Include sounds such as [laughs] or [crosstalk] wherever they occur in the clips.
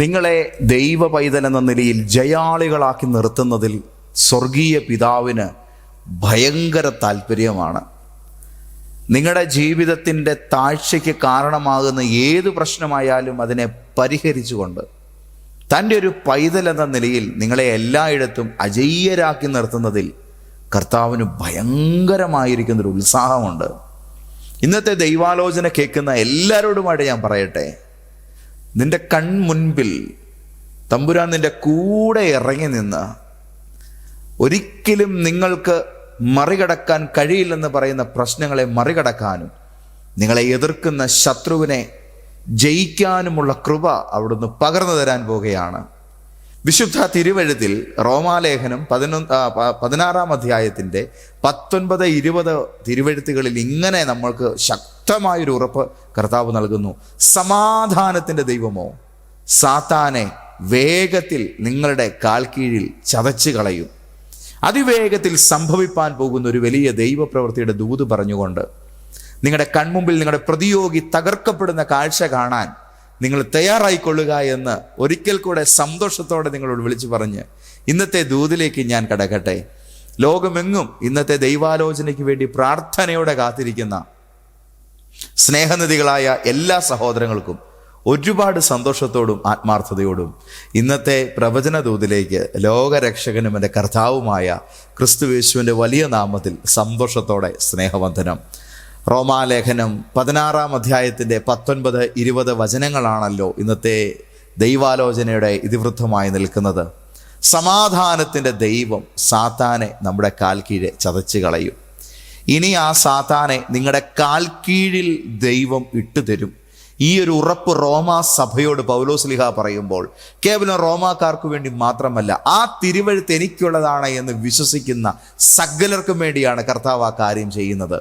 നിങ്ങളെ ദൈവ പൈതൽ എന്ന നിലയിൽ ജയാളികളാക്കി നിർത്തുന്നതിൽ സ്വർഗീയ പിതാവിന് ഭയങ്കര താല്പര്യമാണ് നിങ്ങളുടെ ജീവിതത്തിന്റെ താഴ്ചയ്ക്ക് കാരണമാകുന്ന ഏത് പ്രശ്നമായാലും അതിനെ പരിഹരിച്ചുകൊണ്ട് തന്റെ ഒരു പൈതൽ എന്ന നിലയിൽ നിങ്ങളെ എല്ലായിടത്തും അജയ്യരാക്കി നിർത്തുന്നതിൽ കർത്താവിന് ഭയങ്കരമായിരിക്കുന്നൊരു ഉത്സാഹമുണ്ട്. ഇന്നത്തെ ദൈവാലോചന കേൾക്കുന്ന എല്ലാവരോടുമായിട്ട് ഞാൻ പറയട്ടെ. നിന്റെ കൺമുൻപിൽ തമ്പുരാൻ നിന്റെ കൂടെ ഇറങ്ങി നിന്ന് ഒരിക്കലും നിങ്ങൾക്ക് മറികടക്കാൻ കഴിയില്ലെന്ന് പറയുന്ന പ്രശ്നങ്ങളെ മറികടക്കാനും നിങ്ങളെ എതിർക്കുന്ന ശത്രുവിനെ ജയിക്കാനുമുള്ള കൃപ അവിടുന്ന് പകർന്നു തരാൻ പോകുകയാണ് വിശുദ്ധ തിരുവഴുത്തിൽ റോമാലേഖനം പതിനൊന്ന് പതിനാറാം അധ്യായത്തിന്റെ പത്തൊൻപത് ഇരുപത് തിരുവഴുത്തുകളിൽ ഇങ്ങനെ നമ്മൾക്ക് ശക്തമായൊരു ഉറപ്പ് കർത്താവ് നൽകുന്നു. സമാധാനത്തിന്റെ ദൈവമോ സാത്താനെ വേഗത്തിൽ നിങ്ങളുടെ കാൽക്കീഴിൽ കീഴിൽ ചതച്ച് കളയും. അതിവേഗത്തിൽ സംഭവിപ്പാൻ പോകുന്ന ഒരു വലിയ ദൈവപ്രവൃത്തിയുടെ ദൂത് പറഞ്ഞുകൊണ്ട് നിങ്ങളുടെ കൺമുമ്പിൽ നിങ്ങളുടെ പ്രതിയോഗി തകർക്കപ്പെടുന്ന കാഴ്ച കാണാൻ നിങ്ങൾ തയ്യാറായിക്കൊള്ളുക എന്ന് ഒരിക്കൽ കൂടെ സന്തോഷത്തോടെ നിങ്ങളോട് വിളിച്ചു പറഞ്ഞ് ഇന്നത്തെ ദൂതിലേക്ക് ഞാൻ കടക്കട്ടെ. ലോകമെങ്ങും ഇന്നത്തെ ദൈവാലോചനയ്ക്ക് വേണ്ടി പ്രാർത്ഥനയോടെ കാത്തിരിക്കുന്ന സ്നേഹനിധികളായ എല്ലാ സഹോദരങ്ങൾക്കും ഒരുപാട് സന്തോഷത്തോടും ആത്മാർത്ഥതയോടും ഇന്നത്തെ പ്രവചന ദൂതിലേക്ക് ലോകരക്ഷകനും എന്റെ കർത്താവുമായ ക്രിസ്തുവേശുവിന്റെ വലിയ നാമത്തിൽ സന്തോഷത്തോടെ സ്നേഹവന്ദനം. റോമാലേഖനം പതിനാറാം അധ്യായത്തിന്റെ പത്തൊൻപത് ഇരുപത് വചനങ്ങളാണല്ലോ ഇന്നത്തെ ദൈവാലോചനയുടെ ഇതിവൃദ്ധമായി നിൽക്കുന്നത്. സമാധാനത്തിന്റെ ദൈവം സാത്താനെ നമ്മുടെ കാൽ കീഴെ ചതച്ച് കളയും. ഇനി ആ സാത്താനെ നിങ്ങളുടെ കാൽ കീഴിൽ ദൈവം ഇട്ടുതരും ഈ ഒരു ഉറപ്പ് റോമാ സഭയോട് പൗലോസ്ലിഹ പറയുമ്പോൾ കേവലം റോമാക്കാർക്ക് വേണ്ടി മാത്രമല്ല ആ തിരുവഴുത്ത് എനിക്കുള്ളതാണ് എന്ന് വിശ്വസിക്കുന്ന സകലർക്കും വേണ്ടിയാണ് കർത്താവ് ആ കാര്യം ചെയ്യുന്നത്.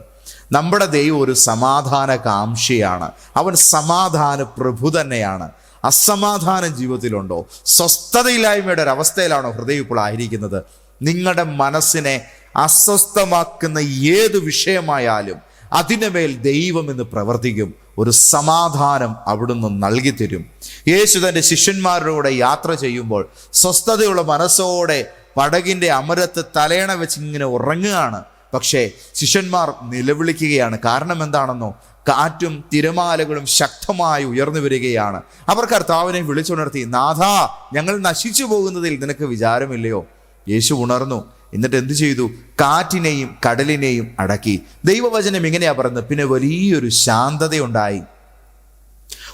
നമ്മുടെ ദൈവം ഒരു സമാധാന കാംക്ഷിയാണ് അവൻ സമാധാന പ്രഭു തന്നെയാണ്. അസമാധാനം ജീവിതത്തിലുണ്ടോ? സ്വസ്ഥതയില്ലായ്മയുടെ ഒരു അവസ്ഥയിലാണോ ഹൃദയം ഇപ്പോൾ ആയിരിക്കുന്നത്? നിങ്ങളുടെ മനസ്സിനെ അസ്വസ്ഥമാക്കുന്ന ഏത് വിഷയമായാലും അതിന്റെ മേൽ ദൈവം എന്ന് പ്രവർത്തിക്കും. ഒരു സമാധാനം അവിടുന്ന് നൽകി തരും യേശു തന്റെ ശിഷ്യന്മാരുടെ യാത്ര ചെയ്യുമ്പോൾ സ്വസ്ഥതയുള്ള മനസ്സോടെ പടകിന്റെ അമരത്ത് തലയണ വെച്ച് ഇങ്ങനെ ഉറങ്ങുകയാണ്. പക്ഷേ ശിഷ്യന്മാർ നിലവിളിക്കുകയാണ്. കാരണം എന്താണെന്നോ? കാറ്റും തിരമാലകളും ശക്തമായി ഉയർന്നു വരികയാണ്. അവർ കർത്താവിനെ വിളിച്ചുണർത്തി നാഥ ഞങ്ങൾ നശിച്ചു പോകുന്നതിൽ നിനക്ക് വിചാരമില്ലയോ? യേശു ഉണർന്നു. എന്നിട്ട് എന്തു ചെയ്തു? കാറ്റിനെയും കടലിനെയും അടക്കി. ദൈവവചനം ഇങ്ങനെയാ പറയുന്നത്. പിന്നെ വലിയൊരു ശാന്തതയുണ്ടായി.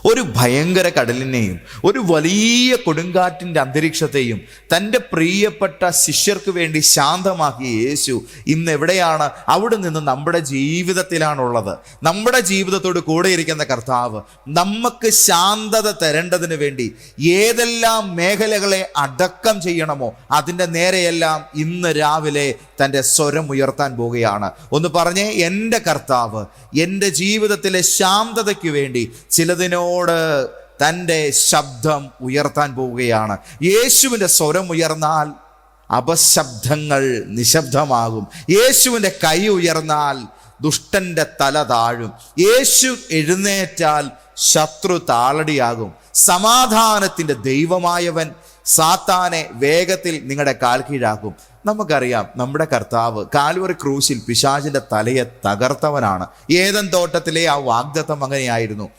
ഒരു ഭയങ്കര കടലിനെയും ഒരു വലിയ കൊടുങ്കാറ്റിന്റെ അന്തരീക്ഷത്തെയും തന്റെ പ്രിയപ്പെട്ട ശിഷ്യർക്ക് വേണ്ടി ശാന്തമാക്കിയ യേശു ഇന്ന് എവിടെയാണ്? അവിടെ നിന്ന് നമ്മുടെ ജീവിതത്തിലാണുള്ളത്. നമ്മുടെ ജീവിതത്തോട് കൂടെ ഇരിക്കുന്ന കർത്താവ് നമുക്ക് ശാന്തത തരേണ്ടതിന് വേണ്ടി ഏതെല്ലാം മേഖലകളെ അടക്കം ചെയ്യണമോ അതിന്റെ നേരെയെല്ലാം ഇന്ന് രാവിലെ തന്റെ സ്വരം ഉയർത്താൻ പോവുകയാണ്. ഒന്ന് പറഞ്ഞേ എന്റെ കർത്താവ് എന്റെ ജീവിതത്തിലെ ശാന്തതയ്ക്ക് വേണ്ടി ചിലതിനോട് തന്റെ ശബ്ദം ഉയർത്താൻ പോവുകയാണ്. യേശുവിന്റെ സ്വരം ഉയർന്നാൽ അപശബ്ദങ്ങൾ നിശബ്ദമാകും. യേശുവിന്റെ കൈ ഉയർന്നാൽ ദുഷ്ടന്റെ തല താഴും. യേശു എഴുന്നേറ്റാൽ ശത്രു താളടിയാകും. സമാധാനത്തിന്റെ ദൈവമായവൻ സാത്താനെ വേഗത്തിൽ നിങ്ങളുടെ കാൽ കീഴാക്കും. നമുക്കറിയാം നമ്മുടെ കർത്താവ് കാൽവറി ക്രൂശിൽ പിശാചിന്റെ തലയെ തകർത്തവനാണ്. ഏതൻ തോട്ടത്തിലെ ആ വാഗ്ദത്തം അങ്ങനെയായിരുന്നു.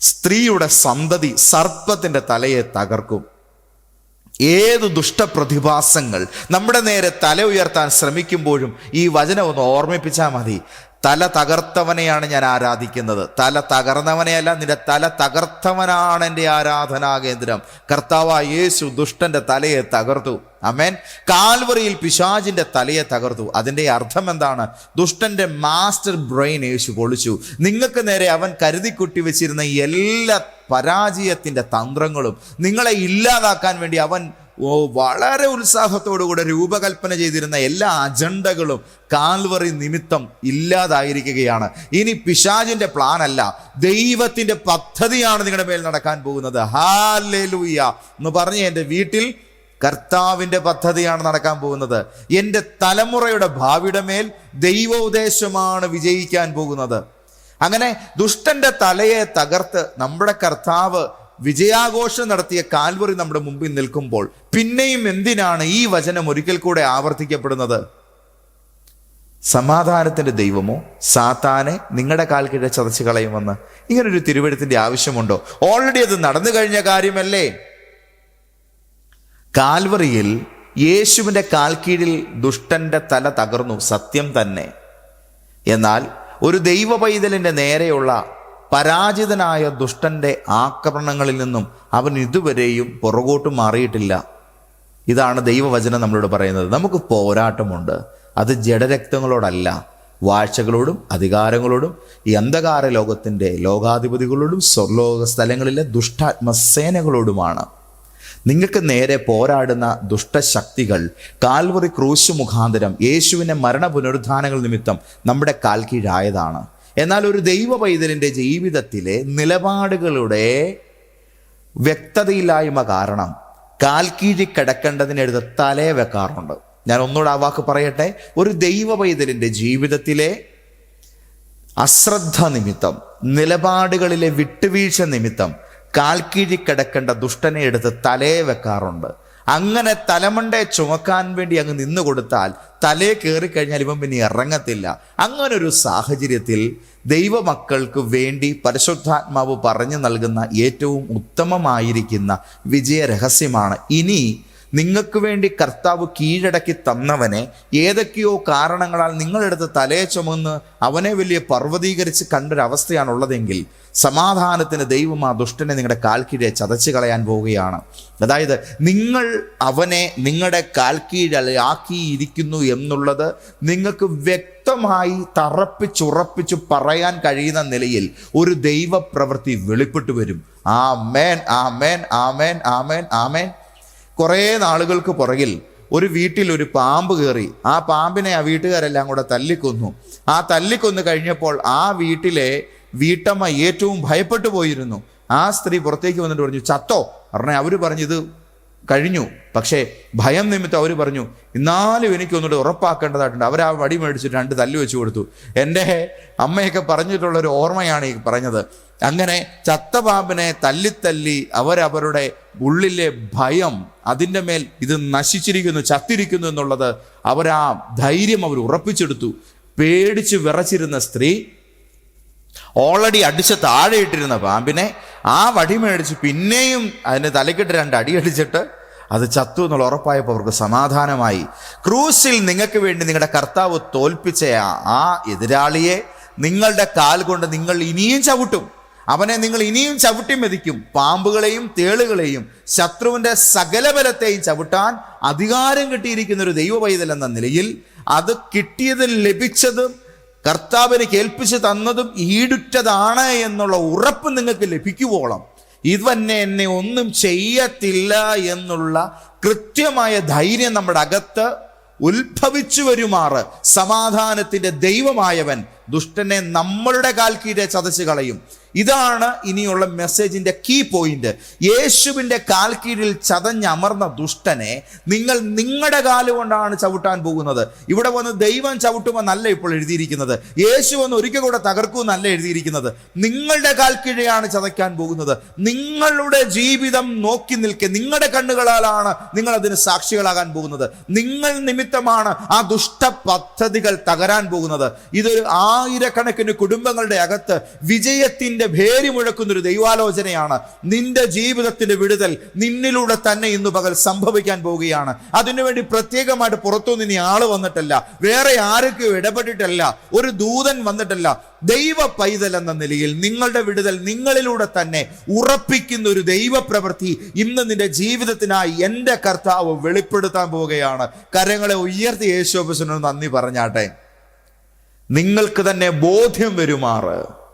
സ്ത്രീയുടെ സന്തതി സർപ്പത്തിന്റെ തലയെ തകർക്കും. ഏത് ദുഷ്ടപ്രതിഭാസങ്ങൾ നമ്മുടെ നേരെ തല ഉയർത്താൻ ശ്രമിക്കുമ്പോഴും ഈ വചനം ഒന്ന് ഓർമ്മിപ്പിച്ചാൽ മതി. തല തകർത്തവനെയാണ് ഞാൻ ആരാധിക്കുന്നത്. തല തകർന്നവനെയല്ല നിന്റെ തല തകർത്തവനാണ് എന്റെ ആരാധനാ കേന്ദ്രം. കർത്താവ് യേശു ദുഷ്ടന്റെ തലയെ തകർത്തു. അമേൻ കാൽവറിയിൽ പിശാജിന്റെ തലയെ തകർത്തു. അതിന്റെ അർത്ഥം എന്താണ്? ദുഷ്ടന്റെ മാസ്റ്റർ ബ്രെയിൻ യേശു പൊളിച്ചു. നിങ്ങൾക്ക് നേരെ അവൻ കരുതിക്കുട്ടി വെച്ചിരുന്ന എല്ലാ പരാജയത്തിന്റെ തന്ത്രങ്ങളും നിങ്ങളെ ഇല്ലാതാക്കാൻ വേണ്ടി അവൻ വളരെ ഉത്സാഹത്തോടുകൂടെ രൂപകൽപ്പന ചെയ്തിരുന്ന എല്ലാ അജണ്ടകളും കാൽവറി നിമിത്തം ഇല്ലാതായിരിക്കുകയാണ്. ഇനി പിശാജിന്റെ പ്ലാൻ അല്ല ദൈവത്തിന്റെ പദ്ധതിയാണ് നിങ്ങളുടെ മേൽ നടക്കാൻ പോകുന്നത്. ഹാലൂയ എന്ന് പറഞ്ഞ് എന്റെ വീട്ടിൽ കർത്താവിന്റെ പദ്ധതിയാണ് നടക്കാൻ പോകുന്നത്. എന്റെ തലമുറയുടെ ഭാവിയുടെ മേൽ ദൈവോദ്ദേശമാണ് വിജയിക്കാൻ പോകുന്നത്. അങ്ങനെ ദുഷ്ടന്റെ തലയെ തകർത്ത് നമ്മുടെ കർത്താവ് വിജയാഘോഷം നടത്തിയ കാൽവറി നമ്മുടെ മുമ്പിൽ നിൽക്കുമ്പോൾ പിന്നെയും എന്തിനാണ് ഈ വചനം ഒരിക്കൽ കൂടെ ആവർത്തിക്കപ്പെടുന്നത്? സമാധാനത്തിന്റെ ദൈവമോ? സാത്താനെ നിങ്ങളുടെ കാൽ കീഴെ ചതച്ച് കളയുമെന്ന്. ഇങ്ങനൊരു തിരുവെടുത്തിന്റെ ആവശ്യമുണ്ടോ? ഓൾറെഡി അത് നടന്നു കഴിഞ്ഞ കാര്യമല്ലേ? കാൽവറിയിൽ യേശുവിന്റെ കാൽക്കീഴിൽ കീഴിൽ ദുഷ്ടന്റെ തല തകർന്നു സത്യം തന്നെ. എന്നാൽ ഒരു ദൈവ പൈതലിന്റെ നേരെയുള്ള പരാജിതനായ ദുഷ്ടന്റെ ആക്രമണങ്ങളിൽ നിന്നും അവൻ ഇതുവരെയും പുറകോട്ട് മാറിയിട്ടില്ല. ഇതാണ് ദൈവവചനം നമ്മളോട് പറയുന്നത്. നമുക്ക് പോരാട്ടമുണ്ട്. അത് ജഡരക്തങ്ങളോടല്ല. വാഴ്ചകളോടും അധികാരങ്ങളോടും ഈ അന്ധകാര ലോകത്തിന്റെ ലോകാധിപതികളോടും സ്വർലോക സ്ഥലങ്ങളിലെ ദുഷ്ടാത്മസേനകളോടുമാണ്. നിങ്ങൾക്ക് നേരെ പോരാടുന്ന ദുഷ്ടശക്തികൾ കാൽവറി ക്രൂശ് മുഖാന്തരം യേശുവിന്റെ മരണ പുനരുദ്ധാനങ്ങൾ നിമിത്തം നമ്മുടെ കാൽ കീഴായതാണ് എന്നാൽ ഒരു ദൈവ പൈതലിന്റെ ജീവിതത്തിലെ നിലപാടുകളുടെ വ്യക്തതയില്ലായ്മ കാരണം കാൽ കീഴി കിടക്കേണ്ടതിനെടുത്ത് തലേ വെക്കാറുണ്ട്. ഞാൻ ഒന്നുകൂടെ ആ വാക്ക് പറയട്ടെ? ഒരു ദൈവ പൈതലിന്റെ ജീവിതത്തിലെ അശ്രദ്ധ നിമിത്തം നിലപാടുകളിലെ വിട്ടുവീഴ്ച നിമിത്തം കാൽക്കീഴി കിടക്കേണ്ട ദുഷ്ടനെ എടുത്ത് തലേ വെക്കാറുണ്ട്. അങ്ങനെ തലമണ്ടെ ചുമക്കാൻ വേണ്ടി അങ്ങ് നിന്നു കൊടുത്താൽ തലേ കയറി കഴിഞ്ഞാൽ ഇവൻ പിന്നെ ഇറങ്ങത്തില്ല. അങ്ങനെ ഒരു സാഹചര്യത്തിൽ ദൈവമക്കൾക്ക് വേണ്ടി പരിശുദ്ധാത്മാവ് പറഞ്ഞു നൽകുന്ന ഏറ്റവും ഉത്തമമായിരിക്കുന്ന വിജയരഹസ്യമാണ് ഇനി നിങ്ങൾക്ക് വേണ്ടി കർത്താവ് കീഴടക്കി തന്നവനെ ഏതൊക്കെയോ കാരണങ്ങളാൽ നിങ്ങളെടുത്ത് തലയെ ചുമന്ന് അവനെ വലിയ പർവതീകരിച്ച് കണ്ടൊരവസ്ഥയാണുള്ളതെങ്കിൽ സമാധാനത്തിന് ദൈവം ആ ദുഷ്ടനെ നിങ്ങളുടെ കാൽ കീഴെ ചതച്ച് കളയാൻ പോവുകയാണ്. അതായത് നിങ്ങൾ അവനെ നിങ്ങളുടെ കാൽ കീഴാക്കിയിരിക്കുന്നു എന്നുള്ളത് നിങ്ങൾക്ക് വ്യക്തമായി തറപ്പിച്ചുറപ്പിച്ച് പറയാൻ കഴിയുന്ന നിലയിൽ ഒരു ദൈവപ്രവൃത്തി വെളിപ്പെട്ടു വരും. ആ മേൻ ആ മേൻ ആ മേൻ ആ മേൻ ആ മേൻ കുറേ നാളുകൾക്ക് പുറകിൽ ഒരു വീട്ടിൽ ഒരു പാമ്പ് കയറി. ആ പാമ്പിനെ ആ വീട്ടുകാരെല്ലാം കൂടെ തല്ലിക്കൊന്നു. ആ തല്ലിക്കൊന്നു കഴിഞ്ഞപ്പോൾ ആ വീട്ടിലെ വീട്ടമ്മ ഏറ്റവും ഭയപ്പെട്ടു പോയിരുന്നു. ആ സ്ത്രീ പുറത്തേക്ക് വന്നിട്ട് പറഞ്ഞു ചത്തോ? പറഞ്ഞേ അവർ പറഞ്ഞത് കഴിഞ്ഞു. പക്ഷേ ഭയം നിമിത്തം അവർ പറഞ്ഞു എന്നാലും എനിക്കൊന്നുകൂടെ ഉറപ്പാക്കേണ്ടതായിട്ടുണ്ട്. അവർ ആ വടി മേടിച്ചിട്ട് രണ്ട് തല്ലു വെച്ച് കൊടുത്തു. എന്റെ അമ്മയൊക്കെ പറഞ്ഞിട്ടുള്ള ഒരു ഓർമ്മയാണ് ഈ പറഞ്ഞത്. അങ്ങനെ ചത്ത പാമ്പിനെ തല്ലിത്തല്ലി അവരവരുടെ ഉള്ളിലെ ഭയം അതിന്റെ മേൽ ഇത് നശിച്ചിരിക്കുന്നു ചത്തിരിക്കുന്നു എന്നുള്ളത് അവരാ ധൈര്യം അവർ ഉറപ്പിച്ചെടുത്തു. പേടിച്ച് വിറച്ചിരുന്ന സ്ത്രീ ഓൾറെഡി അടിച്ച് താഴെ ഇട്ടിരുന്ന പാമ്പിനെ ആ വടി മേടിച്ച് പിന്നെയും അതിന് തലക്കിട്ട് രണ്ട് അടി അടിച്ചിട്ട് അത് ചത്തു എന്നുള്ള ഉറപ്പായപ്പോൾ അവർക്ക് സമാധാനമായി. ക്രൂസിൽ നിങ്ങൾക്ക് വേണ്ടി നിങ്ങളുടെ കർത്താവ് തോൽപ്പിച്ച ആ- എതിരാളിയെ നിങ്ങളുടെ കാൽ കൊണ്ട് നിങ്ങൾ ഇനിയും ചവിട്ടും. അവനെ നിങ്ങൾ ഇനിയും ചവിട്ടി മെതിക്കും. പാമ്പുകളെയും തേളുകളെയും ശത്രുവിന്റെ സകല ബലത്തെയും ചവിട്ടാൻ അധികാരം കിട്ടിയിരിക്കുന്ന ഒരു ദൈവ പൈതൽ എന്ന നിലയിൽ അത് കിട്ടിയത് ലഭിച്ചതും കർത്താവിന് കേൾപ്പിച്ച് തന്നതും ഈടുറ്റതാണ് എന്നുള്ള ഉറപ്പ് നിങ്ങൾക്ക് ലഭിക്കുവോളം ഇവന്നെ എന്നെ ഒന്നും ചെയ്യത്തില്ല എന്നുള്ള കൃത്യമായ ധൈര്യം നമ്മുടെ അകത്ത് ഉത്ഭവിച്ചു വരുമാറ്. സമാധാനത്തിന്റെ ദൈവമായവൻ ദുഷ്ടനെ നമ്മളുടെ കാൽ കീഴെ ചതച്ച് കളയും. ഇതാണ് ഇനിയുള്ള മെസ്സേജിന്റെ കീ പോയിന്റ് യേശുവിന്റെ കാൽ കീഴിൽ ചതഞ്ഞമർന്ന ദുഷ്ടനെ നിങ്ങൾ നിങ്ങളുടെ കാലുകൊണ്ടാണ് ചവിട്ടാൻ പോകുന്നത്. ഇവിടെ വന്ന് ദൈവം ചവിട്ടുമെന്നല്ല ഇപ്പോൾ എഴുതിയിരിക്കുന്നത്. യേശു വന്ന് ഒരിക്കൽ കൂടെ തകർക്കുമെന്നല്ല എഴുതിയിരിക്കുന്നത്. നിങ്ങളുടെ കാൽ കീഴെയാണ് ചതയ്ക്കാൻ പോകുന്നത്. നിങ്ങളുടെ ജീവിതം നോക്കി നിൽക്കെ നിങ്ങളുടെ കണ്ണുകളാലാണ് നിങ്ങൾ അതിന് സാക്ഷികളാകാൻ പോകുന്നത്. നിങ്ങൾ നിമിത്തമാണ് ആ ദുഷ്ട പദ്ധതികൾ തകരാൻ പോകുന്നത്. ഇതൊരു ആയിരക്കണക്കിന് കുടുംബങ്ങളുടെ അകത്ത് വിജയത്തിന്റെ ഭേരി മുഴക്കുന്നൊരു ദൈവാലോചനയാണ്. നിന്റെ ജീവിതത്തിന്റെ വിടുതൽ നിന്നിലൂടെ തന്നെ ഇന്ന് പകൽ സംഭവിക്കാൻ പോവുകയാണ്. അതിനുവേണ്ടി പ്രത്യേകമായിട്ട് പുറത്തുനിന്ന് ഇനി ആൾ വന്നിട്ടല്ല. വേറെ ആർക്കും ഇടപെട്ടിട്ടല്ല. ഒരു ദൂതൻ വന്നിട്ടല്ല. ദൈവ പൈതൽ എന്ന നിലയിൽ നിങ്ങളുടെ വിടുതൽ നിങ്ങളിലൂടെ തന്നെ ഉറപ്പിക്കുന്ന ഒരു ദൈവ പ്രവൃത്തി ഇന്ന് നിന്റെ ജീവിതത്തിനായി എന്റെ കർത്താവ് വെളിപ്പെടുത്താൻ പോവുകയാണ്. കരങ്ങളെ ഉയർത്തി യേശോബസിനോട് നന്ദി പറഞ്ഞാട്ടെ. നിങ്ങൾക്ക് തന്നെ ബോധ്യം വരുമാറ്.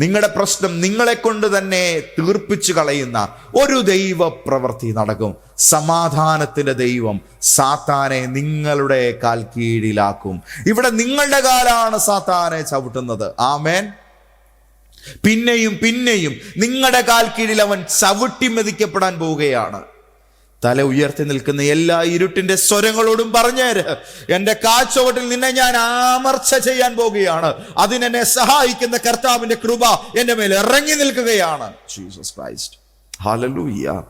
നിങ്ങളുടെ പ്രശ്നം നിങ്ങളെ കൊണ്ട് തന്നെ തീർപ്പിച്ചു കളയുന്ന ഒരു ദൈവ പ്രവൃത്തി നടക്കും. സമാധാനത്തിന്റെ ദൈവം സാത്താനെ നിങ്ങളുടെ കാൽ കീഴിലാക്കും. ഇവിടെ നിങ്ങളുടെ കാലാണ് സാത്താനെ ചവിട്ടുന്നത്. ആമേൻ. പിന്നെയും പിന്നെയും നിങ്ങളുടെ കാൽ കീഴിൽ അവൻ ചവിട്ടി മെതിക്കപ്പെടാൻ പോവുകയാണ്. തല ഉയർത്തി നിൽക്കുന്ന എല്ലാ ഇരുട്ടിന്റെ സ്വരങ്ങളോടും പറഞ്ഞേര്. എന്റെ കാച്ചോട്ടിൽ നിന്നെ ഞാൻ ആമർച്ച ചെയ്യാൻ പോകുകയാണ്. അതിനെന്നെ സഹായിക്കുന്ന കർത്താവിന്റെ കൃപ എന്റെ മേൽ ഇറങ്ങി നിൽക്കുകയാണ്. ജീസസ് ക്രൈസ്റ്റ് ഹാലലൂയ്യ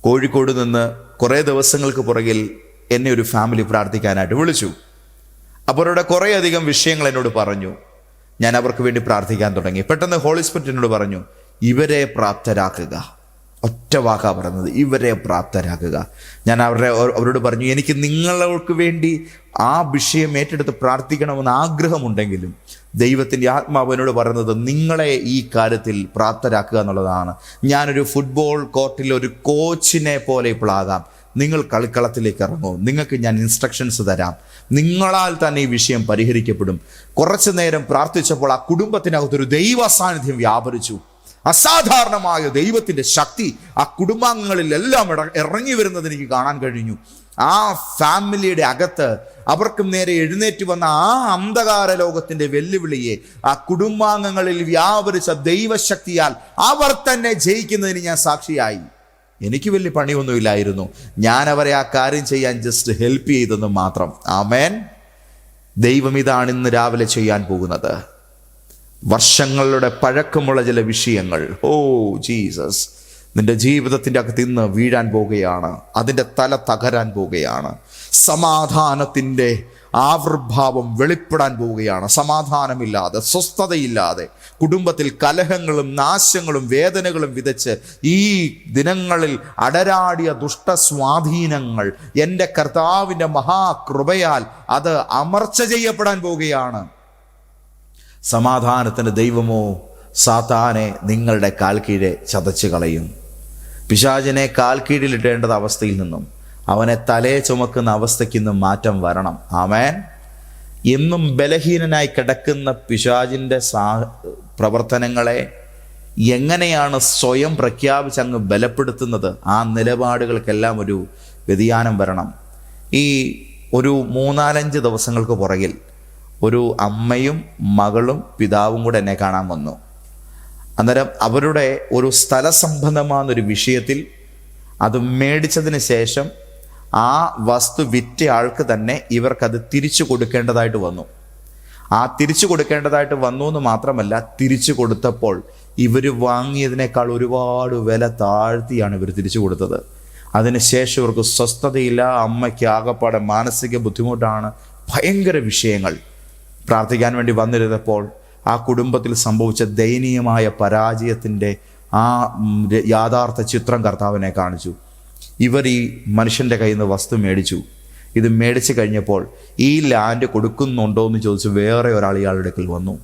കോഴിക്കോട് നിന്ന് കുറേ ദിവസങ്ങൾക്ക് പുറകിൽ എന്നെ ഒരു ഫാമിലി പ്രാർത്ഥിക്കാനായിട്ട് വിളിച്ചു. അപ്പോൾ അവരുടെ കുറേ അധികം വിഷയങ്ങൾ എന്നോട് പറഞ്ഞു. ഞാൻ അവർക്ക് വേണ്ടി പ്രാർത്ഥിക്കാൻ തുടങ്ങി. പെട്ടെന്ന് ഹോളി സ്പിരിറ്റ് പറഞ്ഞു ഇവരെ പ്രാപ്തരാക്കുക. ഒറ്റ വാക്കാ പറഞ്ഞത്. ഇവരെ പ്രാപ്തരാക്കുക. ഞാൻ അവരുടെ അവരോട് പറഞ്ഞു എനിക്ക് നിങ്ങൾക്ക് വേണ്ടി ആ വിഷയം ഏറ്റെടുത്ത് പ്രാർത്ഥിക്കണമെന്ന് ആഗ്രഹമുണ്ടെങ്കിലും ദൈവത്തിന്റെ ആത്മാവനോട് പറയുന്നത് നിങ്ങളെ ഈ കാര്യത്തിൽ പ്രാപ്തരാക്കുക എന്നുള്ളതാണ്. ഞാനൊരു ഫുട്ബോൾ കോർട്ടിൽ ഒരു കോച്ചിനെ പോലെ ഇപ്പോഴാകാം നിങ്ങൾ കളിക്കളത്തിലേക്ക് ഇറങ്ങൂ. നിങ്ങൾക്ക് ഞാൻ ഇൻസ്ട്രക്ഷൻസ് തരാം. നിങ്ങളാൽ തന്നെ ഈ വിഷയം പരിഹരിക്കപ്പെടും. കുറച്ചു നേരം പ്രാർത്ഥിച്ചപ്പോൾ ആ കുടുംബത്തിനകത്തൊരു ദൈവ സാന്നിധ്യം വ്യാപരിച്ചു. അസാധാരണമായ ദൈവത്തിന്റെ ശക്തി ആ കുടുംബാംഗങ്ങളിലെല്ലാം ഇറങ്ങി വരുന്നത് എനിക്ക് കാണാൻ കഴിഞ്ഞു. ആ ഫാമിലിയുടെ അകത്ത് അവർക്കും നേരെ എഴുന്നേറ്റ് വന്ന ആ അന്ധകാര ലോകത്തിന്റെ വെല്ലുവിളിയെ ആ കുടുംബാംഗങ്ങളിൽ വ്യാപരിച്ച ദൈവശക്തിയാൽ അവർ തന്നെ ജയിക്കുന്നതിന് ഞാൻ സാക്ഷിയായി. എനിക്ക് വലിയ പണിയൊന്നുമില്ലായിരുന്നു. ഞാൻ അവരെ ആ കാര്യം ചെയ്യാൻ ജസ്റ്റ് ഹെൽപ്പ് ചെയ്തെന്ന് മാത്രം. ആമേൻ. ദൈവം ഇതാണ് ഇന്ന് രാവിലെ ചെയ്യാൻ പോകുന്നത്. വർഷങ്ങളുടെ പഴക്കമുള്ള ചില വിഷയങ്ങൾ. Oh Jesus. നിന്റെ ജീവിതത്തിന്റെ അകത്ത് ഇന്ന് വീഴാൻ പോവുകയാണ് അതിന്റെ തല തകരാൻ പോവുകയാണ് സമാധാനത്തിന്റെ ആവിർഭാവം വെളിപ്പെടാൻ പോവുകയാണ് സമാധാനമില്ലാതെ സ്വസ്ഥതയില്ലാതെ കുടുംബത്തിൽ കലഹങ്ങളും നാശങ്ങളും വേദനകളും വിതച്ച് ഈ ദിനങ്ങളിൽ അടരാടിയ ദുഷ്ടസ്വാധീനങ്ങൾ എന്റെ കർത്താവിന്റെ മഹാകൃപയാൽ അത് അമർച്ച ചെയ്യപ്പെടാൻ പോവുകയാണ് സമാധാനത്തിന് ദൈവമോ സാത്താനെ നിങ്ങളുടെ കാൽ കീഴെ ചതച്ച് കളയും. പിശാചിനെ കാൽ കീഴിലിട്ടേണ്ടത് അവസ്ഥയിൽ നിന്നും അവനെ തലയെ ചുമക്കുന്ന അവസ്ഥയ്ക്ക് നിന്നും മാറ്റം വരണം. ആമേൻ. എന്നും ബലഹീനനായി കിടക്കുന്ന പിശാചിന്റെ സാ പ്രവർത്തനങ്ങളെ എങ്ങനെയാണ് സ്വയം പ്രഖ്യാപിച്ച് അങ്ങ് ബലപ്പെടുത്തുന്നത്? ആ നിലപാടുകൾക്കെല്ലാം ഒരു വ്യതിയാനം വരണം. ഈ ഒരു മൂന്നാലഞ്ച് ദിവസങ്ങൾക്ക് പുറകിൽ ഒരു അമ്മയും മകളും പിതാവും കൂടെ എന്നെ കാണാൻ വന്നു. അന്നേരം അവരുടെ ഒരു സ്ഥല സംബന്ധമാകുന്നൊരു വിഷയത്തിൽ അത് മേടിച്ചതിന് ശേഷം ആ വസ്തു വിറ്റ ആൾക്ക് തന്നെ ഇവർക്കത് തിരിച്ചു കൊടുക്കേണ്ടതായിട്ട് വന്നു. ആ തിരിച്ചു കൊടുക്കേണ്ടതായിട്ട് വന്നു എന്ന് മാത്രമല്ല തിരിച്ചു കൊടുത്തപ്പോൾ ഇവർ വാങ്ങിയതിനേക്കാൾ ഒരുപാട് വില താഴ്ത്തിയാണ് ഇവർ തിരിച്ചു കൊടുത്തത്. അതിനുശേഷം ഇവർക്ക് സ്വസ്ഥതയില്ല അമ്മയ്ക്ക് ആകപ്പാടെ മാനസിക ബുദ്ധിമുട്ടാണ് ഭയങ്കര വിഷയങ്ങൾ. പ്രാർത്ഥിക്കാൻ വേണ്ടി വന്നിരുന്നപ്പോൾ ആ കുടുംബത്തിൽ സംഭവിച്ച ദയനീയമായ പരാജയത്തിന്റെ ആ യാഥാർത്ഥ ചിത്രം കർത്താവിനെ കാണിച്ചു. ഇവർ ഈ മനുഷ്യന്റെ കയ്യിൽ നിന്ന് വസ്തു മേടിച്ചു. ഇത് മേടിച്ചു കഴിഞ്ഞപ്പോൾ ഈ ലാൻഡ് കൊടുക്കുന്നുണ്ടോ എന്ന് ചോദിച്ച് വേറെ ഒരാൾ ഇയാളുടെ അടുക്കൽ വന്നു.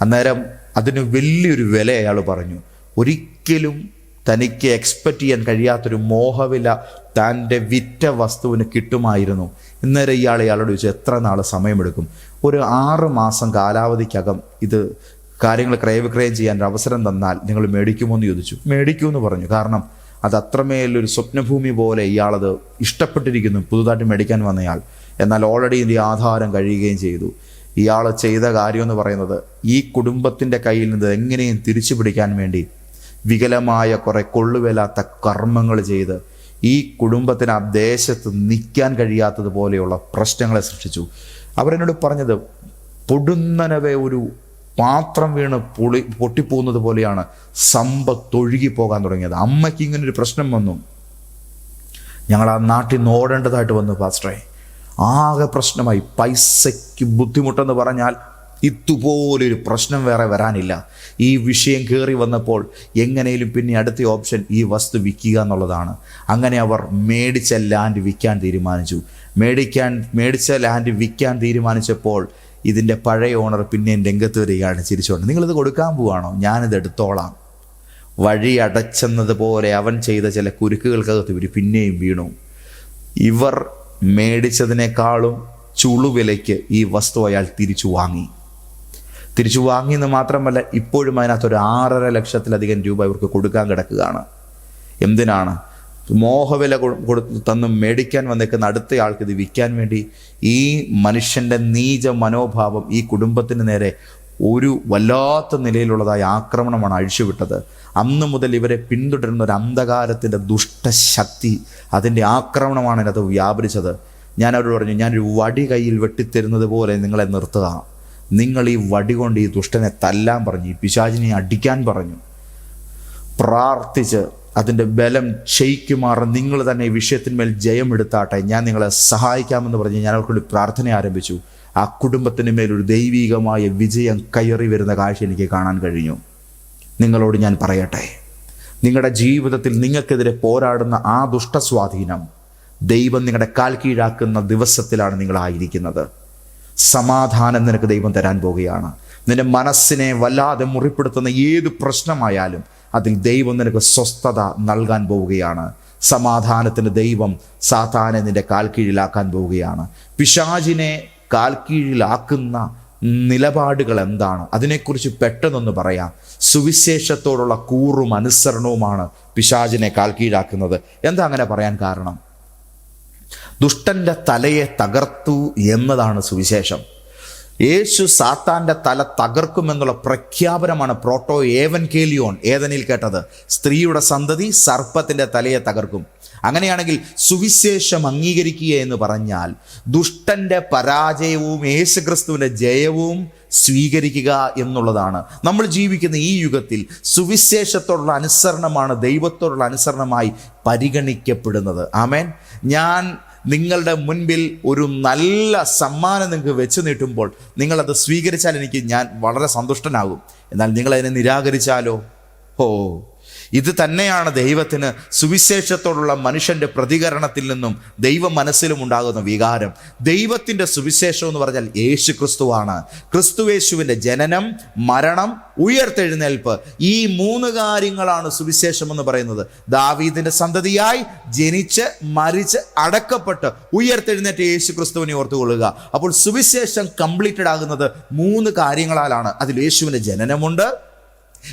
അന്നേരം അതിന് വലിയൊരു വില അയാൾ പറഞ്ഞു. ഒരിക്കലും തനിക്ക് എക്സ്പെക്റ്റ് ചെയ്യാൻ കഴിയാത്തൊരു മോഹവില തന്റെ വിറ്റ വസ്തുവിന് കിട്ടുമായിരുന്നു. ഇന്നേരം ഇയാൾ ഇയാളോട് ചോദിച്ചു എത്ര നാൾ സമയമെടുക്കും? ഒരു ആറ് മാസം കാലാവധിക്കകം ഇത് കാര്യങ്ങൾ ക്രയവിക്രയം ചെയ്യാൻ ഒരു അവസരം തന്നാൽ നിങ്ങൾ മേടിക്കുമോ എന്ന് ചോദിച്ചു. മേടിക്കുമെന്ന് പറഞ്ഞു. കാരണം അത് അത്രമേൽ ഒരു സ്വപ്നഭൂമി പോലെ ഇയാളത് ഇഷ്ടപ്പെട്ടിരിക്കുന്നു. പുതുതായിട്ട് മേടിക്കാൻ വന്നയാൾ. എന്നാൽ ഓൾറെഡി ഇതിന്റെ ആധാരം കഴിയുകയും ചെയ്തു. ഇയാൾ ചെയ്ത കാര്യം എന്ന് പറയുന്നത് ഈ കുടുംബത്തിന്റെ കയ്യിൽ നിന്ന് എങ്ങനെയും തിരിച്ചു പിടിക്കാൻ വേണ്ടി വികലമായ കുറെ കൊള്ളുവിലാത്ത കർമ്മങ്ങൾ ചെയ്ത് ഈ കുടുംബത്തിന് ആ ദേശത്ത് നിൽക്കാൻ കഴിയാത്തതുപോലെയുള്ള പ്രശ്നങ്ങളെ സൃഷ്ടിച്ചു. അവരെന്നോട് പറഞ്ഞത് പൊടുന്നനവെ ഒരു പാത്രം വീണ് പൊളി പൊട്ടിപ്പോകുന്നത് പോലെയാണ് സമ്പത്ത് ഒഴുകി പോകാൻ തുടങ്ങിയത്. അമ്മയ്ക്ക് ഇങ്ങനെ ഒരു പ്രശ്നം വന്നു. ഞങ്ങൾ ആ നാട്ടിൽ നിന്ന് ഓടേണ്ടതായിട്ട് വന്നു പാസ്റ്ററെ. ആകെ പ്രശ്നമായി. പൈസയ്ക്ക് ബുദ്ധിമുട്ടെന്ന് പറഞ്ഞാൽ ഇതുപോലൊരു പ്രശ്നം വേറെ വരാനില്ല. ഈ വിഷയം കയറി വന്നപ്പോൾ എങ്ങനെയും പിന്നെ അടുത്ത ഓപ്ഷൻ ഈ വസ്തു വിൽക്കുക എന്നുള്ളതാണ്. അങ്ങനെ അവർ മേടിച്ച ലാൻഡ് വിൽക്കാൻ തീരുമാനിച്ചു. മേടിക്കാൻ മേടിച്ച ലാൻഡ് വിൽക്കാൻ തീരുമാനിച്ചപ്പോൾ ഇതിന്റെ പഴയ ഓണർ പിന്നെയും രംഗത്ത് വരികയാണ് ചിരിച്ചുകൊണ്ട്. നിങ്ങളിത് കൊടുക്കാൻ പോവാണോ? ഞാനിത് എടുത്തോളാം. വഴി അടച്ചെന്നതുപോലെ അവൻ ചെയ്ത ചില കുരുക്കുകൾക്കകത്ത് ഇവർ പിന്നെയും വീണു. ഇവർ മേടിച്ചതിനേക്കാളും ചുളുവിലയ്ക്ക് ഈ വസ്തു അയാൾ തിരിച്ചു വാങ്ങി. തിരിച്ചു വാങ്ങിയെന്ന് മാത്രമല്ല ഇപ്പോഴും അതിനകത്ത് ഒരു ആറര ലക്ഷത്തിലധികം രൂപ ഇവർക്ക് കൊടുക്കാൻ കിടക്കുകയാണ്. എന്തിനാണ്? മോഹവില കൊടു- തന്നും മേടിക്കാൻ വന്നേക്കുന്ന അടുത്ത ആൾക്ക് ഇത് വിൽക്കാൻ വേണ്ടി ഈ മനുഷ്യന്റെ നീച മനോഭാവം ഈ കുടുംബത്തിന് നേരെ ഒരു വല്ലാത്ത നിലയിലുള്ളതായ ആക്രമണമാണ് അഴിച്ചുവിട്ടത്. അന്ന് മുതൽ ഇവരെ പിന്തുടരുന്ന ഒരു അന്ധകാരത്തിന്റെ ദുഷ്ടശക്തി അതിന്റെ ആക്രമണമാണ് ഇതിനകത്ത് വ്യാപരിച്ചത്. ഞാൻ അവരോട് പറഞ്ഞു ഞാനൊരു വടി കയ്യിൽ വെട്ടിത്തരുന്നത് പോലെ നിങ്ങളെ നിർത്തുക. നിങ്ങൾ ഈ വടി കൊണ്ട് ഈ ദുഷ്ടനെ തല്ലാൻ പറഞ്ഞു ഈ പിശാചിനെ അടിക്കാൻ പറഞ്ഞു. പ്രാർത്ഥിച്ച് അതിന്റെ ബലം ക്ഷയിക്കുമാറും നിങ്ങൾ തന്നെ ഈ വിഷയത്തിന്മേൽ ജയമെടുത്താട്ടെ ഞാൻ നിങ്ങളെ സഹായിക്കാമെന്ന് പറഞ്ഞ് ഞാൻ അവർക്ക് വേണ്ടി പ്രാർത്ഥന ആരംഭിച്ചു. ആ കുടുംബത്തിന് മേൽ ഒരു ദൈവികമായ വിജയം കയറി വരുന്ന കാഴ്ച എനിക്ക് കാണാൻ കഴിഞ്ഞു. നിങ്ങളോട് ഞാൻ പറയട്ടെ. നിങ്ങളുടെ ജീവിതത്തിൽ നിങ്ങൾക്കെതിരെ പോരാടുന്ന ആ ദുഷ്ടസ്വാധീനം ദൈവം നിങ്ങളുടെ കാൽ കീഴാക്കുന്ന ദിവസത്തിലാണ് നിങ്ങളായിരിക്കുന്നത് സമാധാനം നിനക്ക് ദൈവം തരാൻ പോവുകയാണ് നിന്റെ മനസ്സിനെ വല്ലാതെ മുറിപ്പെടുത്തുന്ന ഏത് പ്രശ്നമായാലും അതിൽ ദൈവം നിനക്ക് സ്വസ്ഥത നൽകാൻ പോവുകയാണ്. സമാധാനത്തിന് ദൈവം സാത്താനെ നിന്റെ കാൽ കീഴിലാക്കാൻ പോവുകയാണ്. പിശാചിനെ കാൽ കീഴിലാക്കുന്ന നിലപാടുകൾ എന്താണ്? അതിനെക്കുറിച്ച് പെട്ടെന്നൊന്ന് പറയാം. സുവിശേഷത്തോടുള്ള കൂറും അനുസരണവുമാണ് പിശാചിനെ കാൽ കീഴാക്കുന്നത് എന്താ അങ്ങനെ പറയാൻ കാരണം? ദുഷ്ടന്റെ തലയെ തകർത്തു എന്നതാണ് സുവിശേഷം. യേശു സാത്താന്റെ തല തകർക്കുമെന്നുള്ള പ്രഖ്യാപനമാണ് പ്രോട്ടോ ഏവൻ കേലിയോൺ ഏതനിൽ കേട്ടത്. സ്ത്രീയുടെ സന്തതി സർപ്പത്തിന്റെ തലയെ തകർക്കും. അങ്ങനെയാണെങ്കിൽ സുവിശേഷം അംഗീകരിക്കുക എന്ന് പറഞ്ഞാൽ ദുഷ്ടന്റെ പരാജയവും യേശുക്രിസ്തുവിന്റെ ജയവും സ്വീകരിക്കുക എന്നുള്ളതാണ്. നമ്മൾ ജീവിക്കുന്ന ഈ യുഗത്തിൽ സുവിശേഷത്തോടുള്ള അനുസരണമാണ് ദൈവത്തോടുള്ള അനുസരണമായി പരിഗണിക്കപ്പെടുന്നത്. ആമേൻ. ഞാൻ നിങ്ങളുടെ മുൻപിൽ ഒരു നല്ല സമ്മാനം നിങ്ങൾക്ക് വെച്ച് നീട്ടുമ്പോൾ നിങ്ങളത് സ്വീകരിച്ചാൽ എനിക്ക് ഞാൻ വളരെ സന്തുഷ്ടനാകും. എന്നാൽ നിങ്ങളതിനെ നിരാകരിച്ചാലോ? ഓ ഇത് തന്നെയാണ് ദൈവത്തിന് സുവിശേഷത്തോടുള്ള മനുഷ്യന്റെ പ്രതികരണത്തിൽ നിന്നും ദൈവ മനസ്സിലും ഉണ്ടാകുന്ന വികാരം. ദൈവത്തിന്റെ സുവിശേഷം എന്ന് പറഞ്ഞാൽ യേശു ക്രിസ്തുവാണ് ക്രിസ്തുവേശുവിന്റെ ജനനം മരണം ഉയർത്തെഴുന്നേൽപ്പ് ഈ മൂന്ന് കാര്യങ്ങളാണ് സുവിശേഷം എന്ന് പറയുന്നത്. ദാവീദിന്റെ സന്തതിയായി ജനിച്ച് മരിച്ച് അടക്കപ്പെട്ട് ഉയർത്തെഴുന്നേറ്റ് യേശു ക്രിസ്തുവിനെ ഓർത്തുകൊള്ളുക. അപ്പോൾ സുവിശേഷം കംപ്ലീറ്റഡ് ആകുന്നത് മൂന്ന് കാര്യങ്ങളാലാണ്. അതിൽ യേശുവിന്റെ ജനനമുണ്ട്